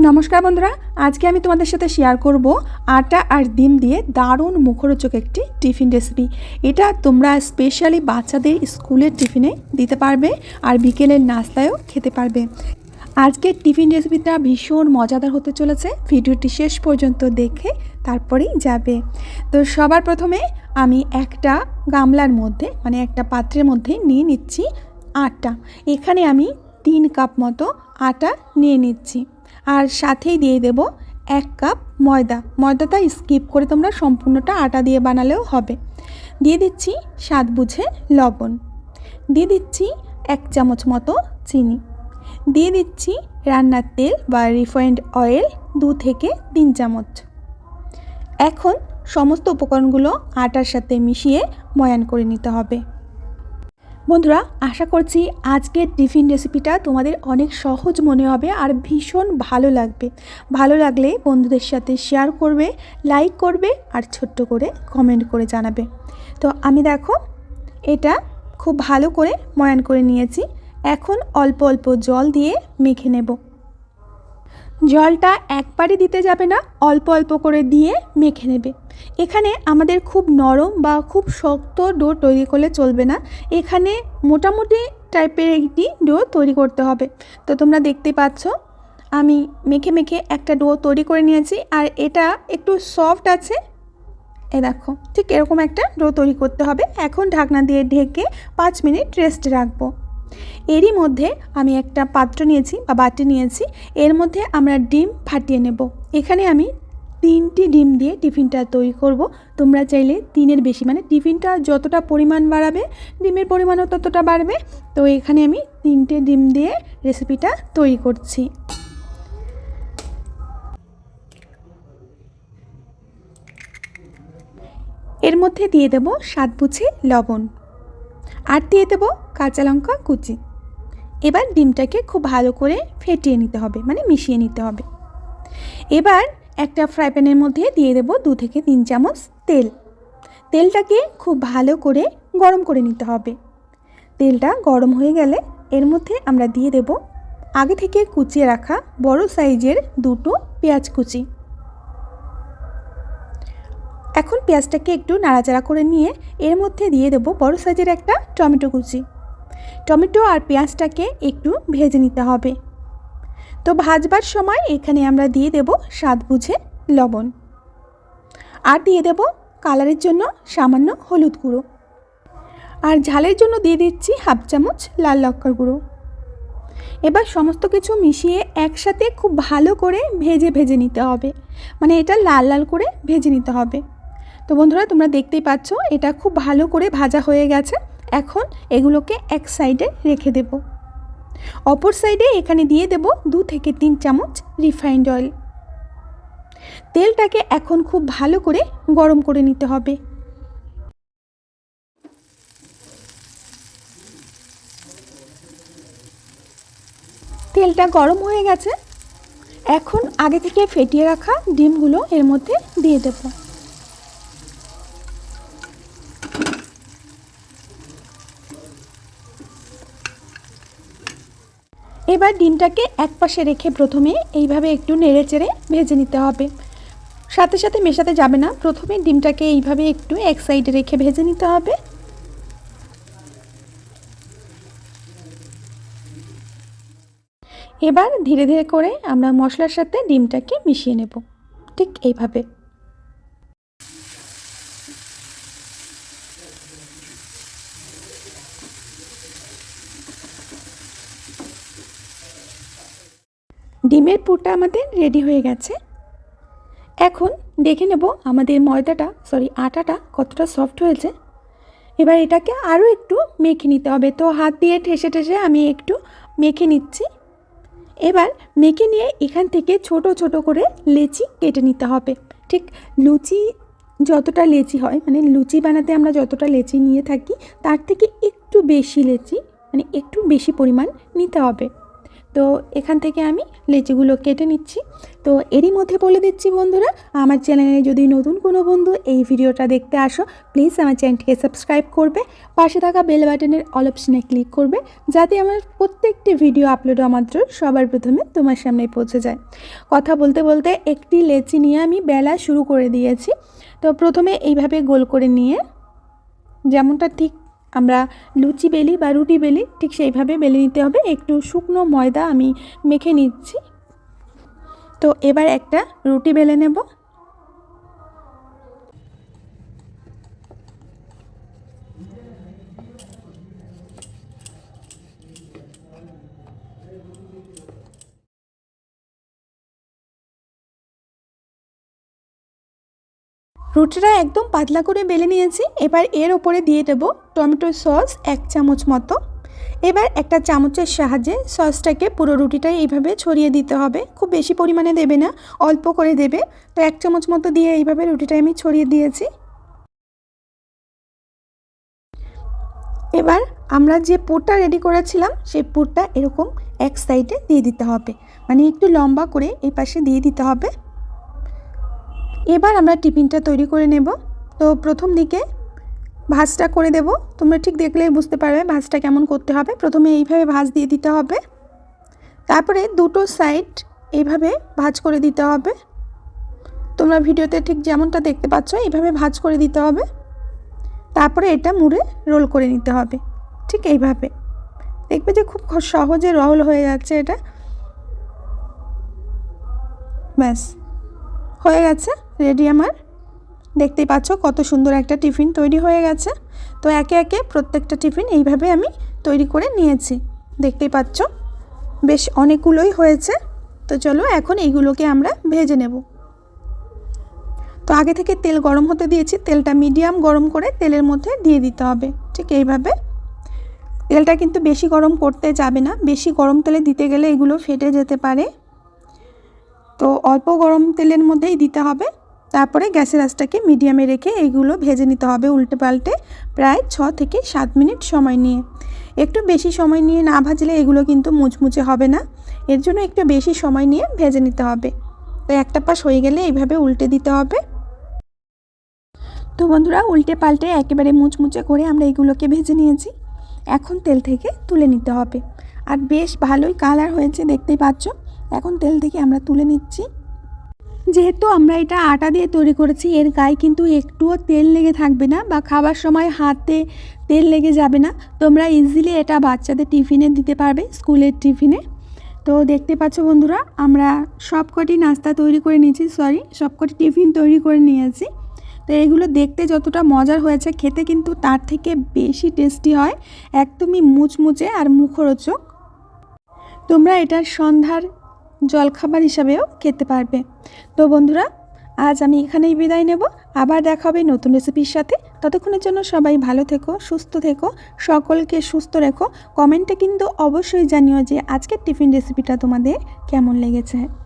নমস্কার বন্ধুরা, আজকে আমি তোমাদের সাথে শেয়ার করব আটা আর ডিম দিয়ে দারুণ মুখরোচক একটি টিফিন রেসিপি এটা তোমরা স্পেশালি বাচ্চাদের স্কুলের টিফিনে দিতে পারবে আর বিকেলের নাস্তায়ও খেতে পারবে। আজকের টিফিন রেসিপিটা ভীষণ মজাদার হতে চলেছে। ভিডিওটি শেষ পর্যন্ত দেখে তারপরেই যাবে। তো সবার প্রথমে আমি একটা গামলার মধ্যে মানে একটা পাত্রের মধ্যে নিয়ে নিচ্ছি আটা। এখানে আমি তিন কাপ মতো আটা নিয়ে নিচ্ছি। আর সাথেই দিয়ে দেব এক কাপ ময়দা। ময়দাটা স্কিপ করে তোমরা সম্পূর্ণটা আটা দিয়ে বানালেও হবে। দিয়ে দিচ্ছি স্বাদ বুঝে লবণ। দিয়ে দিচ্ছি এক চামচ মতো চিনি। দিয়ে দিচ্ছি রান্নার তেল বা রিফাইন্ড অয়েল দু থেকে তিন চামচ। এখন সমস্ত উপকরণগুলো আটার সাথে মিশিয়ে ময়ান করে নিতে হবে। বন্ধুরা, আশা করছি আজকের টিফিন রেসিপিটা তোমাদের অনেক সহজ মনে হবে আর ভীষণ ভালো লাগবে। ভালো লাগলে বন্ধুদের সাথে শেয়ার করবে, লাইক করবে আর ছোট্ট করে কমেন্ট করে জানাবে। তো আমি দেখো, এটা খুব ভালো করে ময়ান করে নিয়েছি। এখন অল্প অল্প জল দিয়ে মেখে নেব। জলটা একবারই দিতে যাবে না, অল্প অল্প করে দিয়ে মেখে নেবে। এখানে আমাদের খুব নরম বা খুব শক্ত ডো তৈরি করলে চলবে না। এখানে মোটামুটি টাইপের একটি ডো তৈরি করতে হবে। তো তোমরা দেখতে পাচ্ছ, আমি মেখে মেখে একটা ডো তৈরি করে নিয়েছি আর এটা একটু সফট আছে। এ দেখো, ঠিক এরকম একটা ডো তৈরি করতে হবে। এখন ঢাকনা দিয়ে ঢেকে পাঁচ মিনিট রেস্ট রাখব। এরই মধ্যে আমি একটা পাত্র নিয়েছি বা বাটি নিয়েছি। এর মধ্যে আমরা ডিম ফাটিয়ে নেব। এখানে আমি তিনটি ডিম দিয়ে টিফিনটা তৈরি করব। তোমরা চাইলে তিনের বেশি মানে টিফিনটা যতটা পরিমাণ বাড়াবে, ডিমের পরিমাণও ততটা বাড়বে। তো এখানে আমি তিনটে ডিম দিয়ে রেসিপিটা তৈরি করছি। এর মধ্যে দিয়ে দেব স্বাদ বুঝে লবণ। আর দিয়ে দেবো কাঁচা লঙ্কা, কুচি। এবার ডিমটাকে খুব ভালো করে ফেটিয়ে নিতে হবে মানে মিশিয়ে নিতে হবে। এবার একটা ফ্রাই প্যানের মধ্যে দিয়ে দেবো দু থেকে তিন চামচ তেল। তেলটাকে খুব ভালো করে গরম করে নিতে হবে। তেলটা গরম হয়ে গেলে এর মধ্যে আমরা দিয়ে দেব আগে থেকে কুচিয়ে রাখা বড় সাইজের দুটো পেঁয়াজ কুচি। এখন পেঁয়াজটাকে একটু নাড়াচাড়া করে নিয়ে এর মধ্যে দিয়ে দেবো বড় সাইজের একটা টমেটো কুচি। টমেটো আর পেঁয়াজটাকে একটু ভেজে নিতে হবে। তো ভাজবার সময় এখানে আমরা দিয়ে দেব স্বাদ বুঝে লবণ। আর দিয়ে দেব কালারের জন্য সামান্য হলুদ গুঁড়ো। আর ঝালের জন্য দিয়ে দিচ্ছি হাফ চামচ লাল লঙ্কার গুঁড়ো। এবার সমস্ত কিছু মিশিয়ে একসাথে খুব ভালো করে ভেজে ভেজে নিতে হবে। মানে এটা লাল লাল করে ভেজে নিতে হবে। তো বন্ধুরা, তোমরা দেখতেই পাচ্ছ, এটা খুব ভালো করে ভাজা হয়ে গেছে। এখন এগুলোকে এক সাইডে রেখে দেব। অপর সাইডে এখানে দিয়ে দেব দু থেকে তিন চামচ রিফাইন্ড অয়েল। তেলটাকে এখন খুব ভালো করে গরম করে নিতে হবে। তেলটা গরম হয়ে গেছে। এখন আগে থেকে ফেটিয়ে রাখা ডিমগুলো এর মধ্যে দিয়ে দেবো। এবার ডিমটাকে এক পাশে রেখে প্রথমে এইভাবে একটু নেড়ে চেড়ে ভেজে নিতে হবে। সাথে সাথে মেশাতে যাবে না। প্রথমে ডিমটাকে এইভাবে একটু এক সাইডে রেখে ভেজে নিতে হবে। এবার ধীরে ধীরে করে আমরা মশলার সাথে ডিমটাকে মিশিয়ে নেব। ঠিক এইভাবে। ডিমের পুরটা আমাদের রেডি হয়ে গেছে। এখন দেখে নেব আমাদের ময়দাটা সরি আটাটা কতটা সফট হয়েছে। এবার এটাকে আরও একটু মেখে নিতে হবে। তো হাত দিয়ে ঠেসে ঠেসে আমি একটু মেখে নিচ্ছি। এবার মেখে নিয়ে এখান থেকে ছোট ছোট করে লেচি কেটে নিতে হবে। ঠিক লুচি যতটা লেচি হয় মানে লুচি বানাতে আমরা যতটা লেচি নিয়ে থাকি, তার থেকে একটু বেশি লেচি মানে একটু বেশি পরিমাণ নিতে হবে। তো এখান থেকে আমি লেচিগুলো কেটে নিচ্ছি। তো এরই মধ্যে বলে দিচ্ছি বন্ধুরা, আমার চ্যানেলে যদি নতুন কোনো বন্ধু এই ভিডিওটা দেখতে আসো প্লিজ আমার চ্যানেলটিকে সাবস্ক্রাইব করবে, পাশে থাকা বেল বাটনের অল অপশনে ক্লিক করবে, যাতে আমার প্রত্যেকটি ভিডিও আপলোড মাত্র সবার প্রথমে তোমার সামনে পৌঁছে যায়। কথা বলতে বলতে একটি লেচি নিয়ে আমি বেলা শুরু করে দিয়েছি। তো প্রথমে এইভাবে গোল করে নিয়ে, যেমনটা ঠিক আমরা লুচি বেলি বা রুটি বেলি ঠিক সেইভাবে বেলে নিতে হবে। একটু শুকনো ময়দা আমি মেখে নিচ্ছি। তো এবার একটা রুটি বেলে নেব। রুটিটা একদম পাতলা করে বেলে নিয়েছি। এবার এর ওপরে দিয়ে দেবো টমেটো সস এক চামচ মতো। এবার একটা চামচের সাহায্যে সসটাকে পুরো রুটিটাই এইভাবে ছড়িয়ে দিতে হবে। খুব বেশি পরিমাণে দেবে না, অল্প করে দেবে। তো এক চামচ মতো দিয়ে এইভাবে রুটিটা আমি ছড়িয়ে দিয়েছি। এবার আমরা যে পুরটা রেডি করেছিলাম, সেই পুরটা এরকম এক সাইডে দিয়ে দিতে হবে। মানে একটু লম্বা করে এই পাশে দিয়ে দিতে হবে। এবার আমরা টিফিনটা তৈরি করে নেব। তো প্রথম দিকে ভাজটা করে দেব। তোমরা ঠিক দেখলেই বুঝতে পারবে ভাজটা কেমন করতে হবে। প্রথমে এইভাবে ভাজ দিয়ে দিতে হবে। তারপরে দুটো সাইড এইভাবে ভাজ করে দিতে হবে। তোমরা ভিডিওতে ঠিক যেমনটা দেখতে পাচ্ছ, এইভাবে ভাজ করে দিতে হবে। তারপরে এটা মুড়ে রোল করে নিতে হবে। ঠিক এইভাবে। দেখবে যে খুব সহজে রোল হয়ে যাচ্ছে এটা। ব্যাস। হয়ে গেছে। রেডি আমার। দেখতেই পাচ্ছ কত সুন্দর একটা টিফিন তৈরি হয়ে গেছে। তো একে একে প্রত্যেকটা টিফিন এইভাবে আমি তৈরি করে নিয়েছি। দেখতেই পাচ্ছ বেশ অনেকগুলোই হয়েছে। তো চলো এখন এইগুলোকে আমরা ভেজে নেব। তো আগে থেকে তেল গরম হতে দিয়েছি। তেলটা মিডিয়াম গরম করে তেলের মধ্যে দিয়ে দিতে হবে। ঠিক এইভাবে। তেলটা কিন্তু বেশি গরম করতে যাবে না। বেশি গরম তেলে দিতে গেলে এগুলো ফেটে যেতে পারে। তো অল্প গরম তেলের মধ্যেই দিতে হবে। তারপরে গ্যাসের আঁচটাকে মিডিয়ামে রেখে এইগুলো ভেজে নিতে হবে উল্টে পাল্টে প্রায় ছ থেকে সাত মিনিট সময় নিয়ে। একটু বেশি সময় নিয়ে না ভাজলে এগুলো কিন্তু মুচমুচে হবে না। এর জন্য একটু বেশি সময় নিয়ে ভেজে নিতে হবে। তো একটা পাশ হয়ে গেলে এইভাবে উল্টে দিতে হবে। তো বন্ধুরা, উল্টে পাল্টে একেবারে মুচমুচে করে আমরা এগুলোকে ভেজে নিয়েছি। এখন তেল থেকে তুলে নিতে হবে। আর বেশ ভালোই কালার হয়েছে, দেখতেই পাচ্ছ। এখন তেল থেকে আমরা তুলে নিচ্ছি। যেহেতু আমরা এটা আটা দিয়ে তৈরি করেছি, এর গায়ে কিন্তু একটুও তেল লেগে থাকবে না বা খাবার সময় হাতে তেল লেগে যাবে না। তোমরা ইজিলি এটা বাচ্চাদের টিফিনে দিতে পারবে, স্কুলের টিফিনে। তো দেখতে পাচ্ছ বন্ধুরা, আমরা সবকটি নাস্তা তৈরি করে নিয়েছি সরি সবকটি টিফিন তৈরি করে নিয়েছি। তো এগুলো দেখতে যতটা মজার হয়েছে, খেতে কিন্তু তার থেকে বেশি টেস্টি হয়। একদমই মুচমুচে আর মুখরোচক। তোমরা এটার সন্ধ্যার জলখাবার হিসাবেও খেতে পারবে। তো বন্ধুরা, আজ আমি এখানেই বিদায় নেব। আবার দেখা হবে নতুন রেসিপির সাথে। ততক্ষণের জন্য সবাই ভালো থেকো, সুস্থ থেকো, সকলকে সুস্থ রেখো। কমেন্টে কিন্তু অবশ্যই জানিও যে আজকের টিফিন রেসিপিটা তোমাদের কেমন লেগেছে।